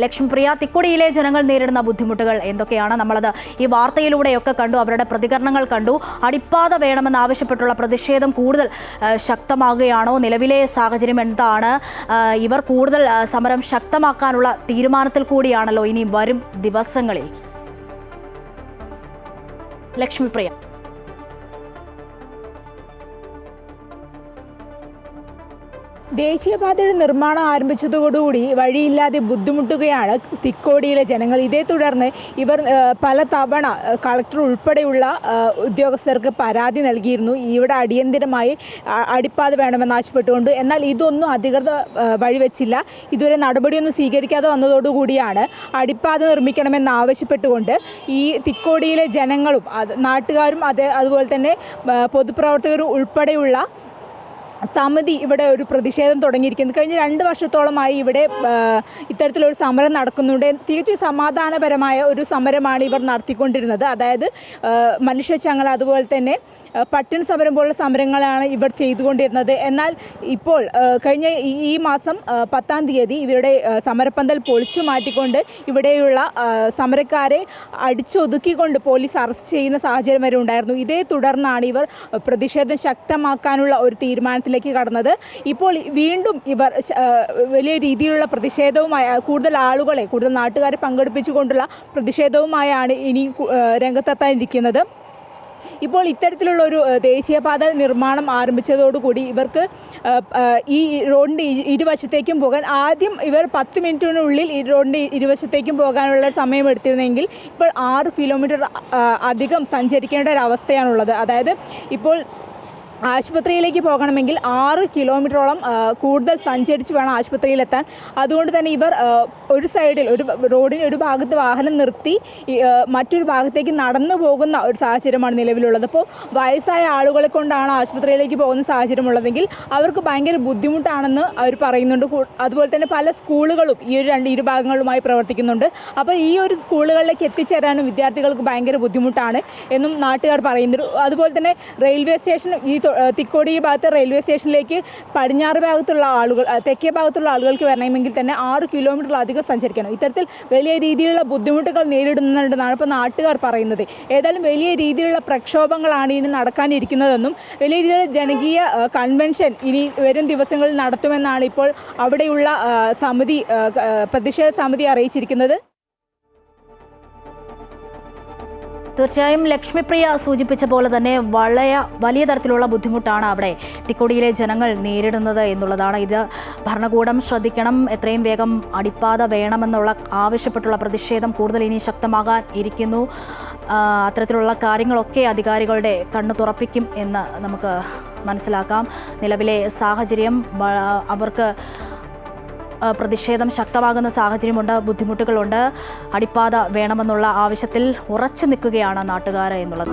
ലക്ഷ്മിപ്രിയ തിക്കുടിയിലെ ജനങ്ങൾ നേരിടുന്ന ബുദ്ധിമുട്ടുകൾ എന്തൊക്കെയാണ്? നമ്മളത് ഈ വാർത്തയിലൂടെയൊക്കെ കണ്ടു അവരുടെ പ്രതികരണങ്ങൾ കണ്ടു. അടിപ്പാത വേണമെന്നാവശ്യപ്പെട്ടുള്ള പ്രതിഷേധം കൂടുതൽ ശക്തമാകുകയാണോ? നിലവിലെ സാഹചര്യം എന്താണ്? ഇവർ കൂടുതൽ സമരം ശക്തമാക്കാനുള്ള തീരുമാനത്തിൽ കൂടിയാണല്ലോ ഇനി വരും ദിവസങ്ങളിൽ. ലക്ഷ്മിപ്രിയ ദേശീയപാതയുടെ നിർമ്മാണം ആരംഭിച്ചതോടുകൂടി വഴിയില്ലാതെ ബുദ്ധിമുട്ടുകയാണ് തിക്കോടിയിലെ ജനങ്ങൾ. ഇതേ തുടർന്ന് ഇവർ പല തവണ കളക്ടർ ഉൾപ്പെടെയുള്ള ഉദ്യോഗസ്ഥർക്ക് പരാതി നൽകിയിരുന്നു. ഇവിടെ അടിയന്തിരമായി അടിപ്പാത വേണമെന്ന് ആവശ്യപ്പെട്ടുകൊണ്ട്. എന്നാൽ ഇതൊന്നും അധികൃതർ വഴിവെച്ചില്ല. ഇതുവരെ നടപടിയൊന്നും സ്വീകരിക്കാതെ വന്നതോടുകൂടിയാണ് അടിപ്പാത നിർമ്മിക്കണമെന്ന് ആവശ്യപ്പെട്ടുകൊണ്ട് ഈ തിക്കോടിയിലെ ജനങ്ങളും നാട്ടുകാരും അതേ അതുപോലെ തന്നെ പൊതുപ്രവർത്തകരും ഉൾപ്പെടെയുള്ള സമിതി ഇവിടെ ഒരു പ്രതിഷേധം തുടങ്ങിയിരിക്കുന്നത് കഴിഞ്ഞ രണ്ട് വർഷത്തോളമായി ഇവിടെ ഇത്തരത്തിലൊരു സമരം നടക്കുന്നുണ്ട്. തികച്ചും സമാധാനപരമായ ഒരു സമരമാണ് ഇവർ നടത്തിക്കൊണ്ടിരുന്നത്. അതായത് മനുഷ്യച്ചങ്ങല അതുപോലെ തന്നെ പട്ടിൻ സമരം പോലുള്ള സമരങ്ങളാണ് ഇവർ ചെയ്തുകൊണ്ടിരുന്നത്. എന്നാൽ ഇപ്പോൾ കഴിഞ്ഞ ഈ- മാസം പത്താം തീയതി ഇവരുടെ സമരപ്പന്തൽ പൊളിച്ചു മാറ്റിക്കൊണ്ട് ഇവിടെയുള്ള സമരക്കാരെ അടിച്ചൊതുക്കിക്കൊണ്ട് പോലീസ് അറസ്റ്റ് ചെയ്യുന്ന സാഹചര്യം വരെ ഉണ്ടായിരുന്നു. ഇതേ തുടർന്നാണ് ഇവർ പ്രതിഷേധം ശക്തമാക്കാനുള്ള ഒരു തീരുമാനത്തിലേക്ക് കടന്നത്. ഇപ്പോൾ വീണ്ടും ഇവർ വലിയ രീതിയിലുള്ള പ്രതിഷേധവുമായി കൂടുതൽ ആളുകളെ കൂടുതൽ നാട്ടുകാരെ പങ്കെടുപ്പിച്ചുകൊണ്ടുള്ള പ്രതിഷേധവുമായാണ് ഇനി രംഗത്തെത്താനിരിക്കുന്നത്. ഇപ്പോൾ ഇത്തരത്തിലുള്ള ഒരു ദേശീയപാത നിർമ്മാണം ആരംഭിച്ചതോടുകൂടി ഇവർക്ക് ഈ റോഡിന്റെ ഇരുവശത്തേക്കും പോകാൻ ആദ്യം ഇവർ പത്ത് മിനിറ്റിനുള്ളിൽ ഈ റോഡിന്റെ ഇരുവശത്തേക്കും പോകാനുള്ള സമയം എടുത്തിരുന്നെങ്കിൽ ഇപ്പോൾ ആറ് കിലോമീറ്റർ അധികം സഞ്ചരിക്കേണ്ട ഒരു അവസ്ഥയാണുള്ളത്. അതായത് ഇപ്പോൾ ആശുപത്രിയിലേക്ക് പോകണമെങ്കിൽ ആറ് കിലോമീറ്ററോളം കൂടുതൽ സഞ്ചരിച്ച് വേണം ആശുപത്രിയിലെത്താൻ. അതുകൊണ്ട് തന്നെ ഇവർ ഒരു സൈഡിൽ ഒരു റോഡിന്റെ ഒരു ഭാഗത്ത് വാഹനം നിർത്തി മറ്റൊരു ഭാഗത്തേക്ക് നടന്നു പോകുന്ന ഒരു സാഹചര്യമാണ് നിലവിലുള്ളത്. അപ്പോൾ വയസ്സായ ആളുകളെ കൊണ്ടാണ് ആശുപത്രിയിലേക്ക് പോകുന്ന സാഹചര്യമുള്ളതെങ്കിൽ അവർക്ക് ഭയങ്കര ബുദ്ധിമുട്ടാണെന്ന് അവർ പറയുന്നുണ്ട്. അതുപോലെ തന്നെ പല സ്കൂളുകളും ഈ ഒരു രണ്ട് ഇരുഭാഗങ്ങളുമായി പ്രവർത്തിക്കുന്നുണ്ട്. അപ്പോൾ ഈ ഒരു സ്കൂളുകളിലേക്ക് എത്തിച്ചേരാനും വിദ്യാർത്ഥികൾക്ക് ഭയങ്കര ബുദ്ധിമുട്ടാണ് എന്നും നാട്ടുകാർ പറയുന്നുണ്ട്. അതുപോലെ തന്നെ റെയിൽവേ സ്റ്റേഷൻ ഈ തിക്കോടി ഭാഗത്ത് റെയിൽവേ സ്റ്റേഷനിലേക്ക് പടിഞ്ഞാറ് ഭാഗത്തുള്ള ആളുകൾ തെക്കേ ഭാഗത്തുള്ള ആളുകൾക്ക് വരണമെങ്കിൽ തന്നെ ആറ് കിലോമീറ്ററിലധികം സഞ്ചരിക്കണം. ഇത്തരത്തിൽ വലിയ രീതിയിലുള്ള ബുദ്ധിമുട്ടുകൾ നേരിടുന്നുണ്ടെന്നാണ് ഇപ്പോൾ നാട്ടുകാർ പറയുന്നത്. ഏതായാലും വലിയ രീതിയിലുള്ള പ്രക്ഷോഭങ്ങളാണ് ഇനി നടക്കാനിരിക്കുന്നതെന്നും വലിയ രീതിയിലുള്ള ജനകീയ കൺവെൻഷൻ ഇനി വരും ദിവസങ്ങളിൽ നടത്തുമെന്നാണ് ഇപ്പോൾ അവിടെയുള്ള സമിതി പ്രതിഷേധ സമിതി അറിയിച്ചിരിക്കുന്നത്. തീർച്ചയായും ലക്ഷ്മിപ്രിയ സൂചിപ്പിച്ച പോലെ തന്നെ വളരെ വലിയ തരത്തിലുള്ള ബുദ്ധിമുട്ടാണ് അവിടെ തിക്കോടിയിലെ ജനങ്ങൾ നേരിടുന്നത് എന്നുള്ളതാണ്. ഇത് ഭരണകൂടം ശ്രദ്ധിക്കണം എത്രയും വേഗം അടിപ്പാത വേണമെന്നുള്ള ആവശ്യപ്പെട്ടുള്ള പ്രതിഷേധം കൂടുതൽ ഇനി ശക്തമാകാൻ ഇരിക്കുന്നു. അത്തരത്തിലുള്ള കാര്യങ്ങളൊക്കെ അധികാരികളുടെ കണ്ണു തുറപ്പിക്കും എന്ന് നമുക്ക് മനസ്സിലാക്കാം. നിലവിലെ സാഹചര്യം അവർക്ക് പ്രതിഷേധം ശക്തമാകുന്ന സാഹചര്യമുണ്ട് ബുദ്ധിമുട്ടുകളുണ്ട്. അടിപ്പാത വേണമെന്നുള്ള ആവശ്യത്തിൽ ഉറച്ചു നിൽക്കുകയാണ് നാട്ടുകാർ എന്നുള്ളത്.